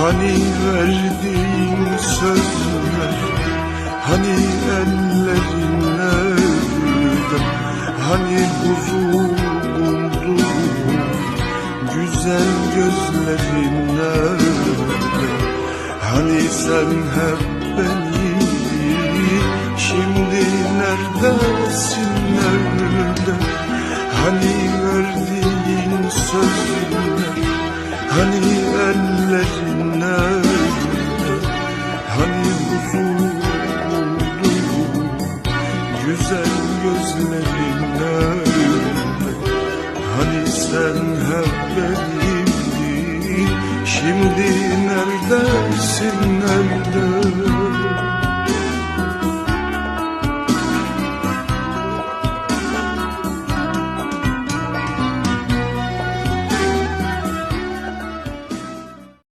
Hani verdiğin sözler Hani ellerin nerede Hani huzur bulduğun Güzel gözlerin nerede Hani sen hep benimdin Şimdi neredesin nerede? Hani verdiğin sözler Hani gözlerin Hani sen hep benimdin Şimdi neredesin? nerede